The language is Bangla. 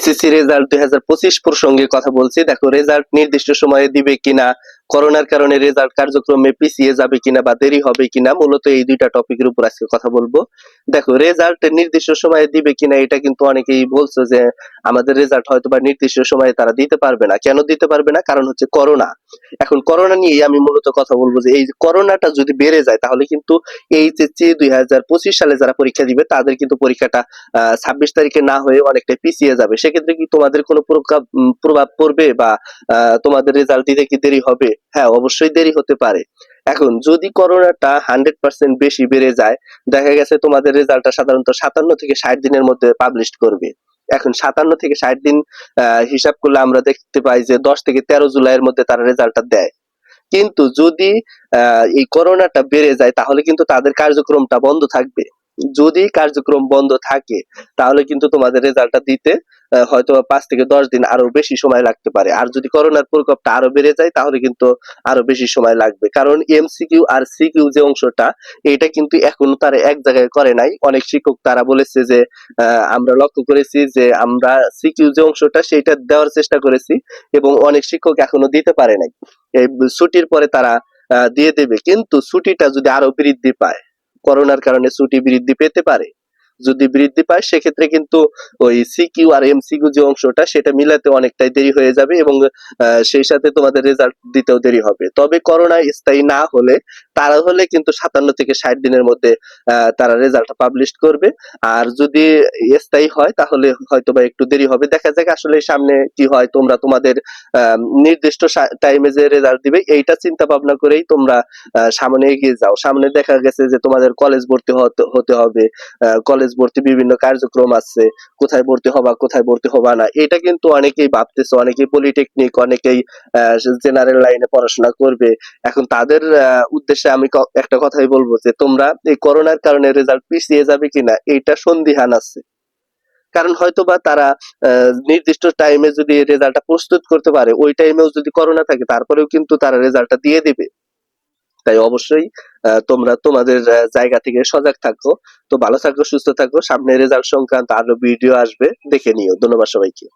এসএসসি রেজাল্ট দুই হাজার পঁচিশ প্রসঙ্গে কথা বলছি। দেখো রেজাল্ট নির্দিষ্ট সময়ে দিবে কিনা করোনার কারণে রেজাল্ট কার্যক্রমে পিছিয়ে যাবে কিনা বা দেরি হবে কিনা, মূলত এই দুইটা টপিকের উপর আজকে কথা বলব। দেখো রেজাল্ট নির্দিষ্ট সময়ে দিবে কিনা, এটা কিন্তু অনেকেই বলছে যে আমাদের রেজাল্ট হয়তো বা নির্দিষ্ট সময়ে তারা দিতে পারবে না। কেন দিতে পারবে না? কারণ হচ্ছে করোনা। এখন করোনা নিয়ে আমি মূলত কথা বলব যে এই করোনাটা যদি বেড়ে যায়, তাহলে কিন্তু এইচএসসি দুই হাজার পঁচিশ সালে যারা পরীক্ষা দিবে, তাদের কিন্তু পরীক্ষাটা, আহ, ছাব্বিশ তারিখে না হয়ে অনেকটা পিছিয়ে যাবে। সেক্ষেত্রে কি তোমাদের কোনো প্রভাব পড়বে বা তোমাদের রেজাল্ট দিতে কি দেরি হবে? হ্যাঁ অবশ্যই দেরি হতে পারে। এখন, যদি করোনাটা হান্ড্রেড পার্সেন্ট বেশি বেড়ে যায়, দেখা গেছে তোমাদের রেজাল্টটা সাধারণত সাতান্ন থেকে ষাট দিনের মধ্যে পাবলিশ করবে। এখন সাতান্ন থেকে ষাট দিন হিসাব করলে আমরা দেখতে পাই যে দশ থেকে তেরো জুলাইয়ের মধ্যে তারা রেজাল্টটা দেয়। কিন্তু যদি এই করোনাটা বেড়ে যায়, তাহলে কিন্তু তাদের কার্যক্রমটা বন্ধ থাকবে। যদি কার্যক্রম বন্ধ থাকে, তাহলে কিন্তু তোমাদের রেজাল্টটা দিতে হয়তো পাঁচ থেকে দশ দিন আরও বেশি সময় লাগতে পারে। আর যদি করোনার প্রকোপটা আরও বেড়ে যায়, তাহলে কিন্তু আরও বেশি সময় লাগবে। কারণ এমসিকিউ আর সিকিউ যে অংশটা, এটা কিন্তু এখনও তারা এক জায়গায় করে নাই। অনেক শিক্ষক তারা বলেছে যে আমরা লক্ষ্য করেছি যে আমরা সিকিউ যে অংশটা, সেটা দেওয়ার চেষ্টা করেছি এবং অনেক শিক্ষক এখনও দিতে পারে নাই। এই ছুটির পরে তারা দিয়ে দেবে। কিন্তু ছুটিটা যদি আরও বৃদ্ধি পায়, করোনার কারণে ছুটি বৃদ্ধি পেতে পারে যদি বৃদ্ধি পায়, সেক্ষেত্রে কিন্তু ওই সিকিউ আর এমসিকিউ যে অংশটা, সেটা মিলাতে অনেকটাই দেরি হয়ে যাবে এবং সেই সাথে তোমাদের রেজাল্ট দিতেও দেরি হবে। তবে করোনা স্থায়ী না হলে তারা হলে কিন্তু সাতান্ন থেকে ষাট দিনের মধ্যে তারা রেজাল্ট পাবলিশ করবে। আর যদি স্থায়ী হয়, তাহলে হয়তো বা একটু দেরি হবে। দেখা যাক আসলে সামনে কি হয়, তোমরা তোমাদের নির্দিষ্ট টাইমে যে রেজাল্ট দিবে, এইটা চিন্তা ভাবনা করেই তোমরা সামনে এগিয়ে যাও। সামনে দেখা গেছে যে তোমাদের কলেজ ভর্তি হতে হবে কলেজ ভর্তি বিভিন্ন কার্যক্রম আছে, কোথায় ভর্তি হবা, কোথায় ভর্তি হবা না, এটা কিন্তু অনেকেই ভাবতেছে, অনেকেই পলিটেকনিক অনেকেই জেনারেল লাইনে পড়াশোনা করবে। এখন তাদের উদ্দেশ্যে আমি একটা কথাই বলব যে, তোমরা এই করোনার কারণে রেজাল্ট পিছিয়ে যাবে কিনা এইটা সন্দিহান আছে। কারণ হয়তো বা তারা নির্দিষ্ট টাইমে যদি রেজাল্টটা প্রস্তুত করতে পারে, ওই টাইমেও যদি করোনা থাকে, তারপরেও কিন্তু তারা রেজাল্টটা দিয়ে দিবে। তাই অবশ্যই তোমরা তোমাদের জায়গা থেকে সজাগ থাকো। তো ভালো থাকো, সুস্থ থাকো। সামনে রেজাল্ট সংক্রান্ত আরও ভিডিও আসবে, দেখে নিও। ধন্যবাদ সবাইকে।